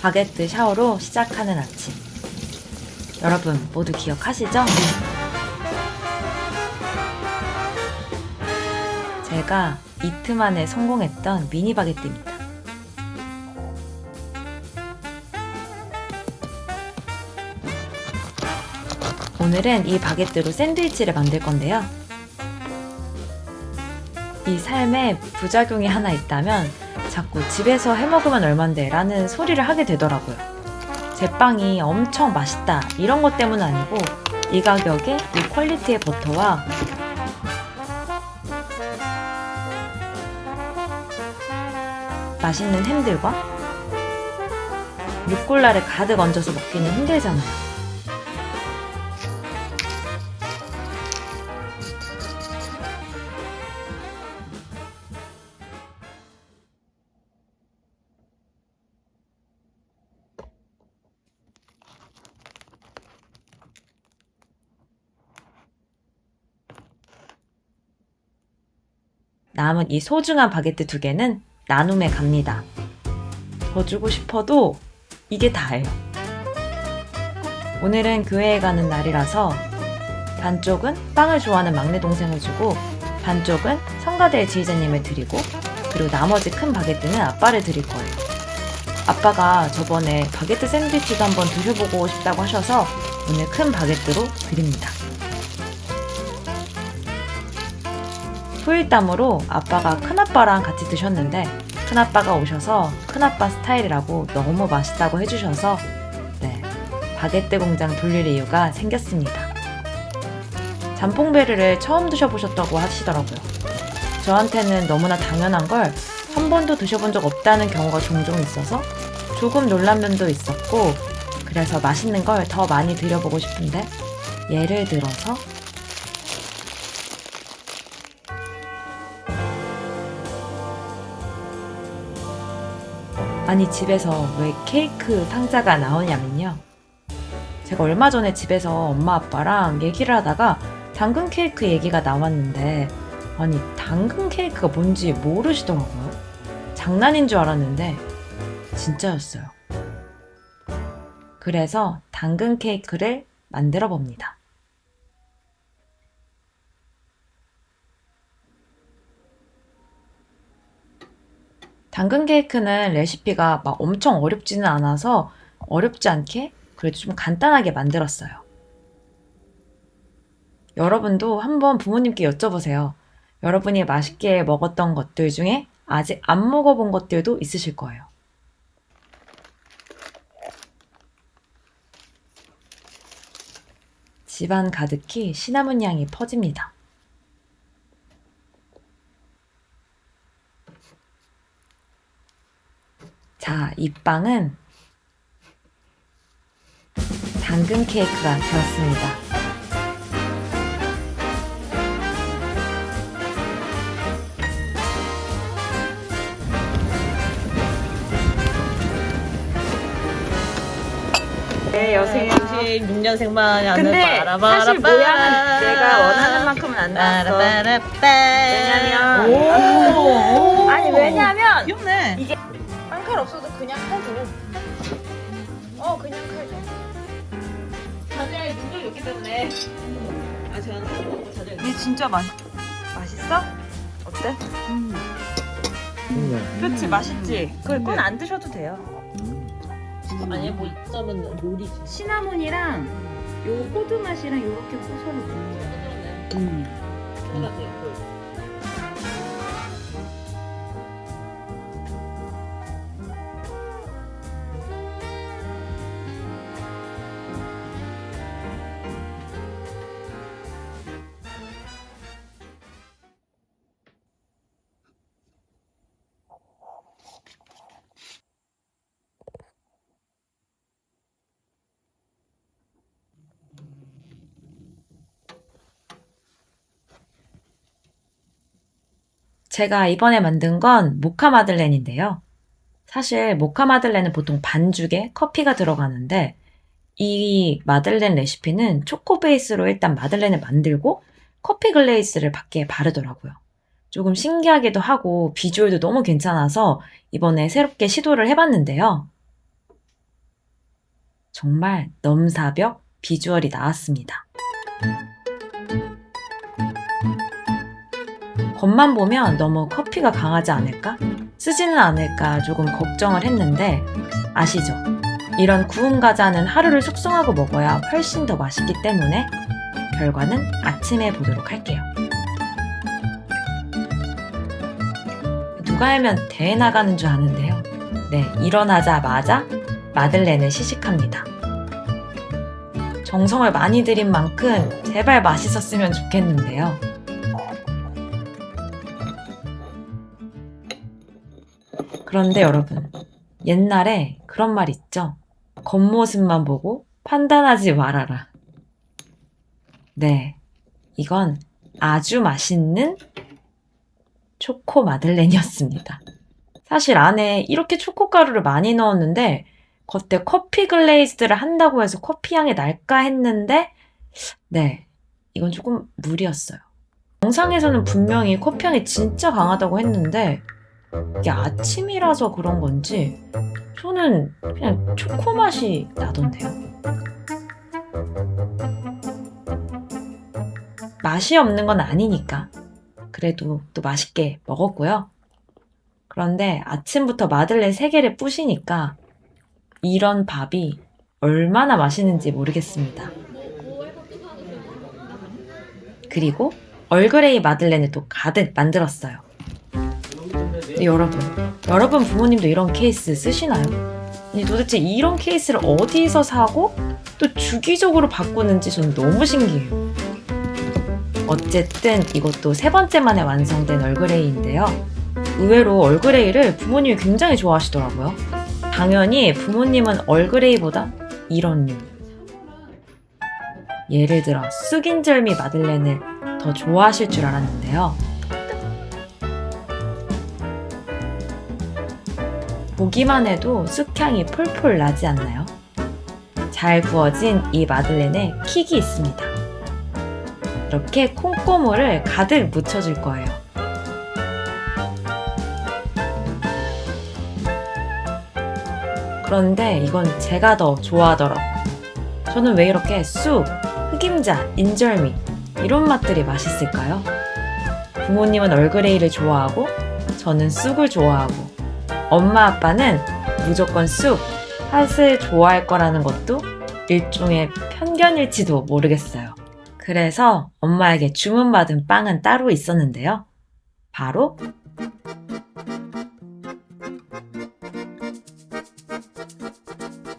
바게트 샤워로 시작하는 아침. 여러분 모두 기억하시죠? 제가 이틀 만에 성공했던 미니 바게트입니다. 오늘은 이 바게트로 샌드위치를 만들 건데요. 이 삶에 부작용이 하나 있다면 자꾸 집에서 해 먹으면 얼만데 라는 소리를 하게 되더라고요. 제 빵이 엄청 맛있다 이런 것 때문은 아니고 이 가격에 이 퀄리티의 버터와 맛있는 햄들과 루꼴라를 가득 얹어서 먹기는 힘들잖아요. 남은 이 소중한 바게트 두 개는 나눔에 갑니다. 더 주고 싶어도 이게 다예요. 오늘은 교회에 가는 날이라서 반쪽은 빵을 좋아하는 막내 동생을 주고 반쪽은 성가대 지휘자님을 드리고 그리고 나머지 큰 바게트는 아빠를 드릴 거예요. 아빠가 저번에 바게트 샌드위치도 한번 드셔보고 싶다고 하셔서 오늘 큰 바게트로 드립니다. 후일담으로 아빠가 큰아빠랑 같이 드셨는데 큰아빠가 오셔서 큰아빠 스타일이라고 너무 맛있다고 해주셔서 네 바게트 공장 돌릴 이유가 생겼습니다. 잠뽕베르를 처음 드셔보셨다고 하시더라고요. 저한테는 너무나 당연한 걸 한 번도 드셔본 적 없다는 경우가 종종 있어서 조금 놀란 면도 있었고 그래서 맛있는 걸 더 많이 드려보고 싶은데 예를 들어서 아니 집에서 왜 케이크 상자가 나오냐면요. 제가 얼마 전에 집에서 엄마 아빠랑 얘기를 하다가 당근 케이크 얘기가 나왔는데 아니 당근 케이크가 뭔지 모르시더라고요. 장난인 줄 알았는데 진짜였어요. 그래서 당근 케이크를 만들어 봅니다. 당근 케이크는 레시피가 막 엄청 어렵지는 않아서 어렵지 않게 그래도 좀 간단하게 만들었어요. 여러분도 한번 부모님께 여쭤보세요. 여러분이 맛있게 먹었던 것들 중에 아직 안 먹어본 것들도 있으실 거예요. 집안 가득히 시나몬 향이 퍼집니다. 자, 이 빵은 당근 케이크가 되었습니다. 네, 여생 음식 6년생만 하는 근데 바라바라바. 사실 모양은 내가 원하는 만큼은 안 나왔어. 왜냐면- 오. 아니 왜냐면 귀엽네. 빵 칼 없어도 그냥 칼 줘. 어 그냥 칼 줘. 자녀의 눈을 넣기 때문에. 아, 제가 자녀. 이 진짜 맛 맛있어? 어때? 그치 맛있지. 그건 안 드셔도 돼요. 아니 뭐 있자면 요리지. 시나몬이랑 요 호두 맛이랑 요렇게 서로 먹는 거야. 그러네. 음. 제가 이번에 만든 건 모카 마들렌인데요. 사실 모카 마들렌은 보통 반죽에 커피가 들어가는데 이 마들렌 레시피는 초코 베이스로 일단 마들렌을 만들고 커피 글레이스를 밖에 바르더라고요. 조금 신기하기도 하고 비주얼도 너무 괜찮아서 이번에 새롭게 시도를 해봤는데요. 정말 넘사벽 비주얼이 나왔습니다. 겉만 보면 너무 커피가 강하지 않을까? 쓰지는 않을까 조금 걱정을 했는데 아시죠? 이런 구운 과자는 하루를 숙성하고 먹어야 훨씬 더 맛있기 때문에 결과는 아침에 보도록 할게요. 누가 알면 대회 나가는 줄 아는데요. 네, 일어나자마자 마들렌을 시식합니다. 정성을 많이 들인 만큼 제발 맛있었으면 좋겠는데요. 그런데 여러분, 옛날에 그런 말 있죠? 겉모습만 보고 판단하지 말아라. 네, 이건 아주 맛있는 초코 마들렌이었습니다. 사실 안에 이렇게 초코가루를 많이 넣었는데 겉에 커피 글레이즈를 한다고 해서 커피 향이 날까 했는데 네, 이건 조금 무리였어요. 영상에서는 분명히 커피 향이 진짜 강하다고 했는데 이게 아침이라서 그런 건지 저는 그냥 초코 맛이 나던데요. 맛이 없는 건 아니니까 그래도 또 맛있게 먹었고요. 그런데 아침부터 마들렌 3개를 부시니까 이런 밥이 얼마나 맛있는지 모르겠습니다. 그리고 얼그레이 마들렌을 또 가득 만들었어요. 근데 여러분, 여러분 부모님도 이런 케이스 쓰시나요? 아니 도대체 이런 케이스를 어디서 사고 또 주기적으로 바꾸는지 저는 너무 신기해요. 어쨌든 이것도 세 번째 만에 완성된 얼그레이인데요. 의외로 얼그레이를 부모님이 굉장히 좋아하시더라고요. 당연히 부모님은 얼그레이보다 이런 류. 예를 들어 쑥인절미 마들렌을 더 좋아하실 줄 알았는데요. 보기만 해도 쑥향이 폴폴 나지 않나요? 잘 구워진 이 마들렌에 킥이 있습니다. 이렇게 콩고물을 가득 묻혀줄 거예요. 그런데 이건 제가 더 좋아하더라고요. 저는 왜 이렇게 쑥, 흑임자, 인절미 이런 맛들이 맛있을까요? 부모님은 얼그레이를 좋아하고 저는 쑥을 좋아하고 엄마 아빠는 무조건 쑥, 팥을 좋아할 거라는 것도 일종의 편견일지도 모르겠어요. 그래서 엄마에게 주문받은 빵은 따로 있었는데요. 바로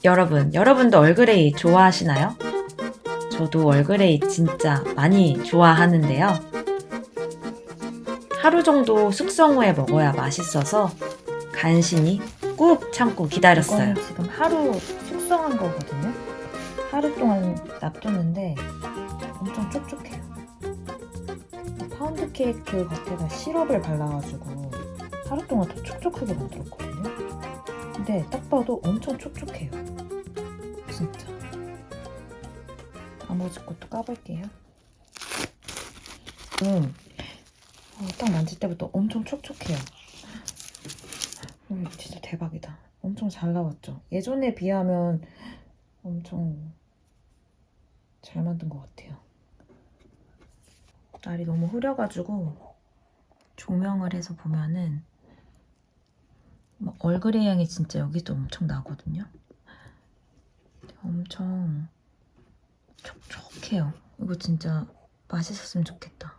여러분, 여러분도 얼그레이 좋아하시나요? 저도 얼그레이 진짜 많이 좋아하는데요. 하루 정도 숙성 후에 먹어야 맛있어서 간신히 꾹 참고 기다렸어요. 이거는 지금 하루 숙성한 거거든요. 하루 동안 놔뒀는데 엄청 촉촉해요. 파운드 케이크 겉에다 시럽을 발라가지고 하루 동안 더 촉촉하게 만들었거든요. 근데 딱 봐도 엄청 촉촉해요. 진짜. 나머지 것도 까볼게요. 음, 어, 딱 만질 때부터 엄청 촉촉해요. 음, 진짜 대박이다. 엄청 잘 나왔죠. 예전에 비하면 엄청 잘 만든 것 같아요. 날이 너무 흐려가지고 조명을 해서 보면은 막 얼그레이 향이 진짜 여기도 엄청 나거든요. 엄청 촉촉해요. 이거 진짜 맛있었으면 좋겠다.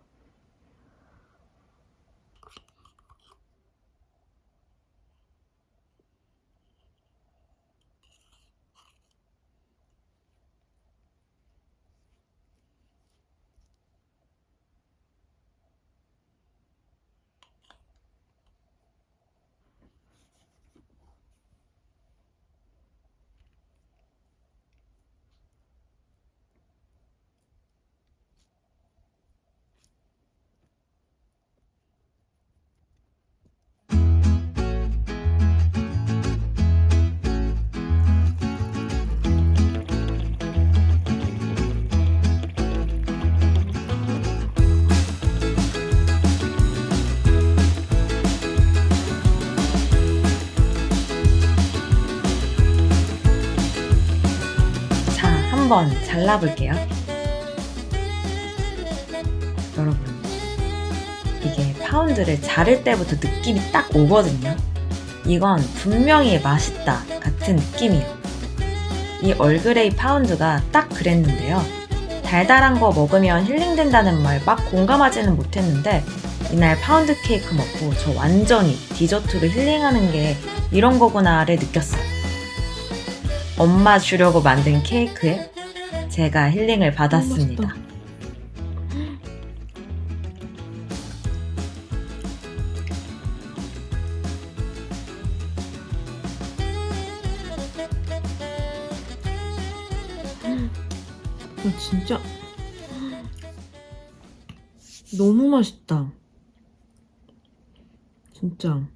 한번 잘라볼게요. 여러분, 이게 파운드를 자를 때부터 느낌이 딱 오거든요. 이건 분명히 맛있다 같은 느낌이에요. 이 얼그레이 파운드가 딱 그랬는데요. 달달한 거 먹으면 힐링된다는 말 막 공감하지는 못했는데 이날 파운드 케이크 먹고 저 완전히 디저트로 힐링하는 게 이런 거구나를 느꼈어요. 엄마 주려고 만든 케이크에 제가 힐링을 받았습니다. 진짜 너무 맛있다. 진짜.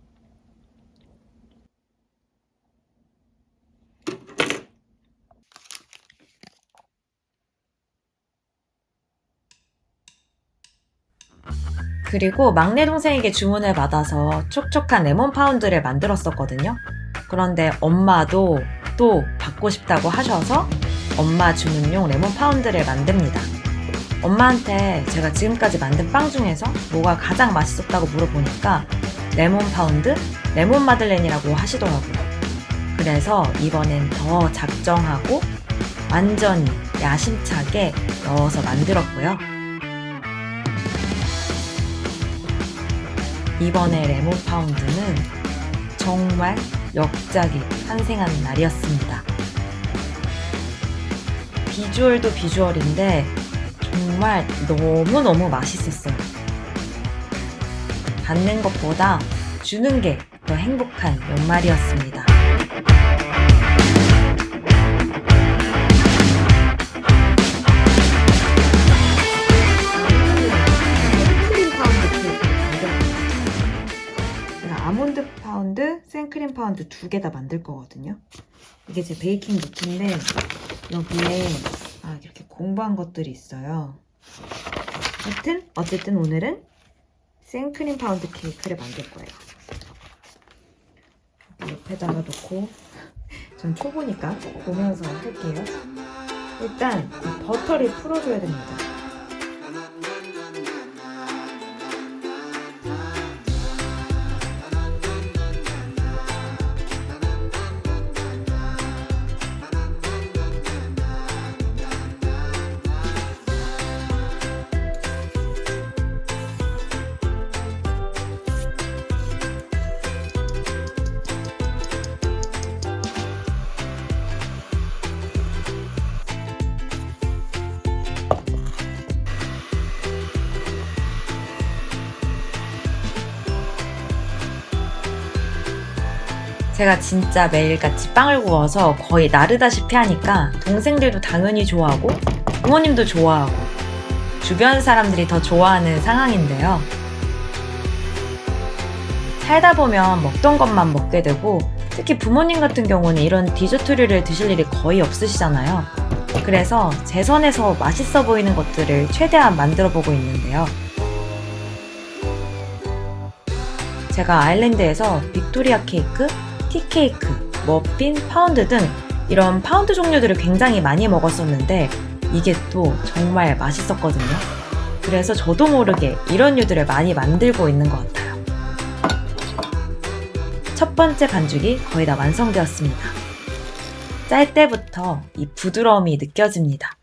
그리고 막내 동생에게 주문을 받아서 촉촉한 레몬 파운드를 만들었었거든요. 그런데 엄마도 또 받고 싶다고 하셔서 엄마 주문용 레몬 파운드를 만듭니다. 엄마한테 제가 지금까지 만든 빵 중에서 뭐가 가장 맛있었다고 물어보니까 레몬 파운드, 레몬 마들렌이라고 하시더라고요. 그래서 이번엔 더 작정하고 완전히 야심차게 넣어서 만들었고요. 이번에 레몬 파운드는 정말 역작이 탄생하는 날이었습니다. 비주얼도 비주얼인데 정말 너무너무 맛있었어요. 받는 것보다 주는 게 더 행복한 연말이었습니다. 파운드 두 개 다 만들 거거든요. 이게 제 베이킹 노트인데 여기에 아, 이렇게 공부한 것들이 있어요. 하여튼 어쨌든 오늘은 생크림 파운드 케이크를 만들 거예요. 옆에다가 놓고 전 초보니까 보면서 할게요. 일단 이 버터를 풀어줘야 됩니다. 제가 진짜 매일같이 빵을 구워서 거의 나르다시피 하니까 동생들도 당연히 좋아하고 부모님도 좋아하고 주변 사람들이 더 좋아하는 상황인데요. 살다 보면 먹던 것만 먹게 되고 특히 부모님 같은 경우는 이런 디저트류를 드실 일이 거의 없으시잖아요. 그래서 제 선에서 맛있어 보이는 것들을 최대한 만들어 보고 있는데요. 제가 아일랜드에서 빅토리아 케이크, 티케이크, 머핀, 파운드 등 이런 파운드 종류들을 굉장히 많이 먹었었는데 이게 또 정말 맛있었거든요. 그래서 저도 모르게 이런 류들을 많이 만들고 있는 것 같아요. 첫 번째 반죽이 거의 다 완성되었습니다. 짤 때부터 이 부드러움이 느껴집니다.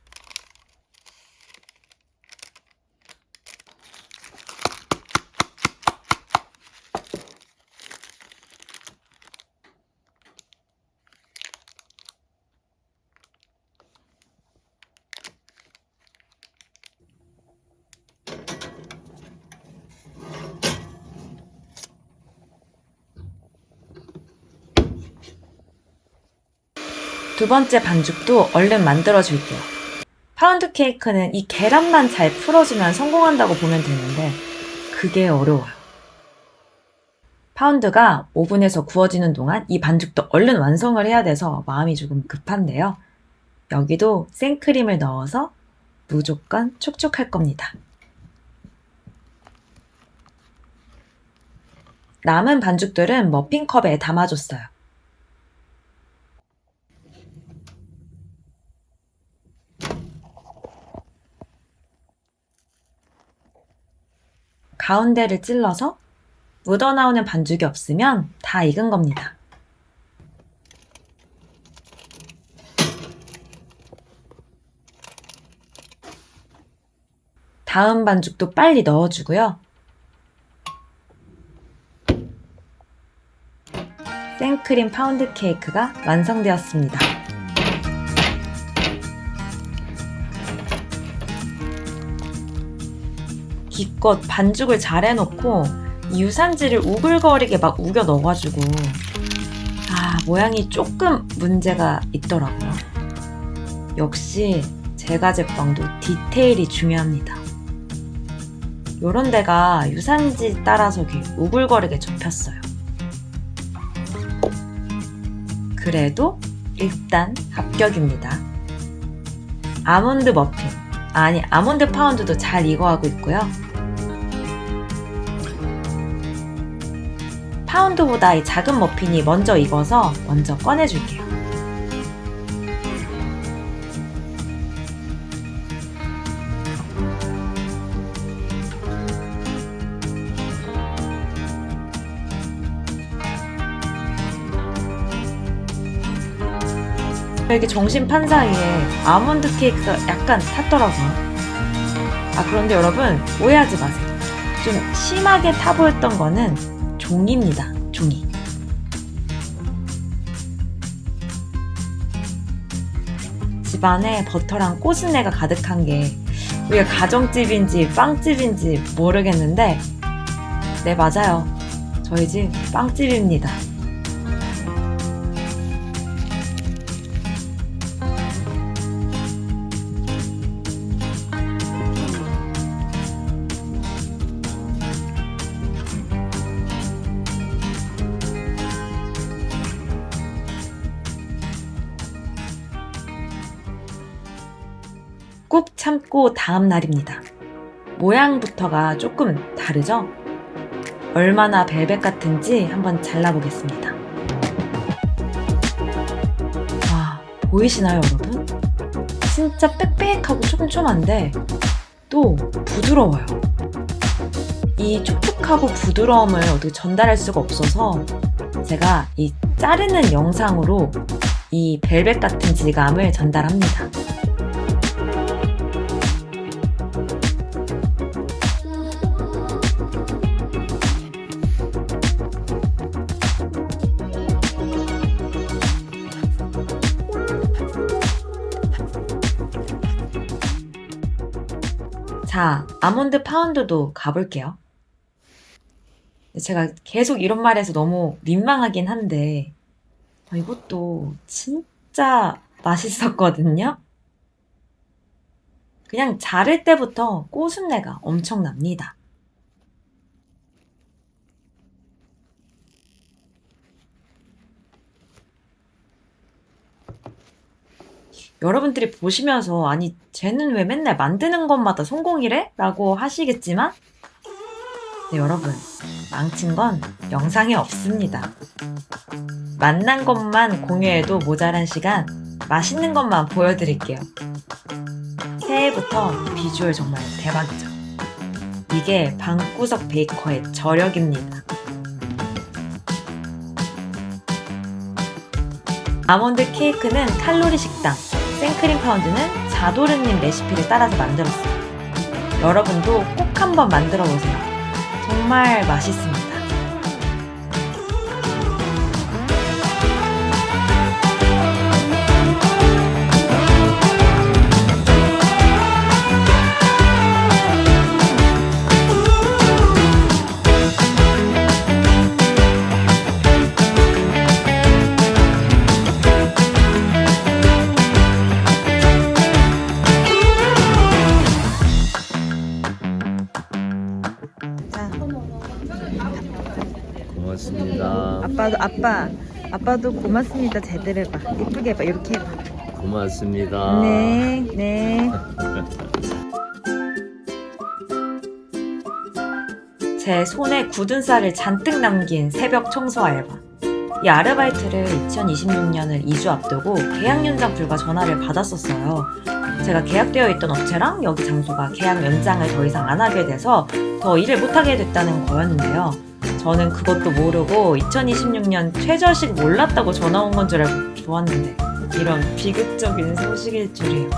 두 번째 반죽도 얼른 만들어 줄게요. 파운드 케이크는 이 계란만 잘 풀어주면 성공한다고 보면 되는데 그게 어려워요. 파운드가 오븐에서 구워지는 동안 이 반죽도 얼른 완성을 해야 돼서 마음이 조금 급한데요. 여기도 생크림을 넣어서 무조건 촉촉할 겁니다. 남은 반죽들은 머핀컵에 담아줬어요. 가운데를 찔러서 묻어나오는 반죽이 없으면 다 익은 겁니다. 다음 반죽도 빨리 넣어주고요. 생크림 파운드 케이크가 완성되었습니다. 기껏 반죽을 잘 해놓고 이 유산지를 우글거리게 막 우겨 넣어가지고 아 모양이 조금 문제가 있더라고요. 역시 제과 제빵도 디테일이 중요합니다. 요런 데가 유산지 따라서 우글거리게 접혔어요. 그래도 일단 합격입니다. 아몬드 머핀, 아니 아몬드 파운드도 잘 익어가고 있고요. 파운드보다 이 작은 머핀이 먼저 익어서 먼저 꺼내줄게요. 이렇게 정신판 사이에 아몬드 케이크가 약간 탔더라고요. 아, 그런데 여러분, 오해하지 마세요. 좀 심하게 타 보였던 거는 종입니다. 종이. 집안에 버터랑 꼬순내가 가득한 게 우리가 가정집인지 빵집인지 모르겠는데 네 맞아요 저희 집 빵집입니다 참고 다음 날입니다. 모양부터가 조금 다르죠? 얼마나 벨벳 같은지 한번 잘라보겠습니다. 와, 보이시나요, 여러분? 진짜 빽빽하고 촘촘한데 또 부드러워요. 이 촉촉하고 부드러움을 어떻게 전달할 수가 없어서 제가 이 자르는 영상으로 이 벨벳 같은 질감을 전달합니다. 아몬드 파운드도 가볼게요. 제가 계속 이런 말해서 너무 민망하긴 한데, 어, 이것도 진짜 맛있었거든요? 그냥 자를 때부터 꼬순내가 엄청 납니다. 여러분들이 보시면서 아니 쟤는 왜 맨날 만드는 것마다 성공이래? 라고 하시겠지만 네, 여러분 망친 건 영상에 없습니다. 만난 것만 공유해도 모자란 시간 맛있는 것만 보여드릴게요. 새해부터 비주얼 정말 대박이죠. 이게 방구석 베이커의 저력입니다. 아몬드 케이크는 칼로리 식당, 생크림 파운드는 자도르님 레시피를 따라서 만들었어요. 여러분도 꼭 한번 만들어 보세요. 정말 맛있습니다. 아빠도 아빠 아빠도 고맙습니다. 제대로 해봐. 예쁘게 해봐. 이렇게 해봐. 고맙습니다. 네, 네. 제 손에 굳은 쌀을 잔뜩 남긴 새벽 청소 알바. 이 아르바이트를 2026년을 2주 앞두고 계약 연장 불가 전화를 받았었어요. 제가 계약되어 있던 업체랑 여기 장소가 계약 연장을 더 이상 안 하게 돼서 더 일을 못하게 됐다는 거였는데요. 저는 그것도 모르고 2026년 최저식 몰랐다고 전화 온 건 줄 알고 좋았는데 이런 비극적인 소식일 줄이요.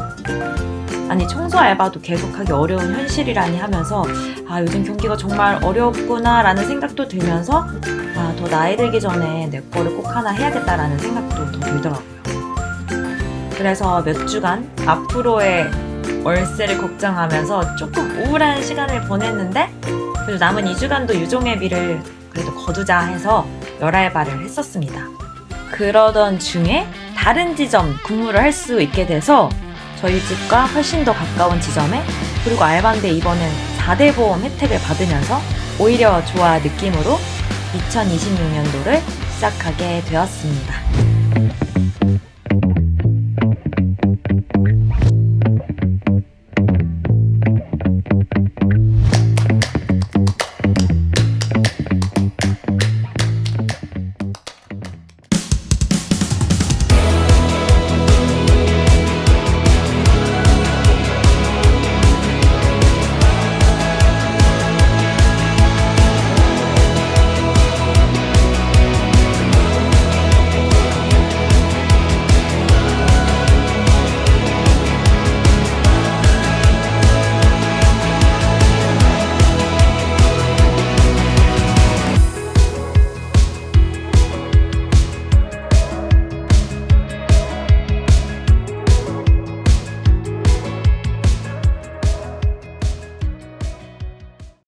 아니 청소 알바도 계속하기 어려운 현실이라니 하면서 아 요즘 경기가 정말 어렵구나라는 생각도 들면서 아 더 나이 들기 전에 내 거를 꼭 하나 해야겠다라는 생각도 더 들더라고요. 그래서 몇 주간 앞으로의 월세를 걱정하면서 조금 우울한 시간을 보냈는데 그래도 남은 2주간도 유종의 비를 그래도 거두자 해서 열알바를 했었습니다. 그러던 중에 다른 지점 근무를 할 수 있게 돼서 저희 집과 훨씬 더 가까운 지점에 그리고 알바인데 이번엔 4대 보험 혜택을 받으면서 오히려 좋아 느낌으로 2026년도를 시작하게 되었습니다.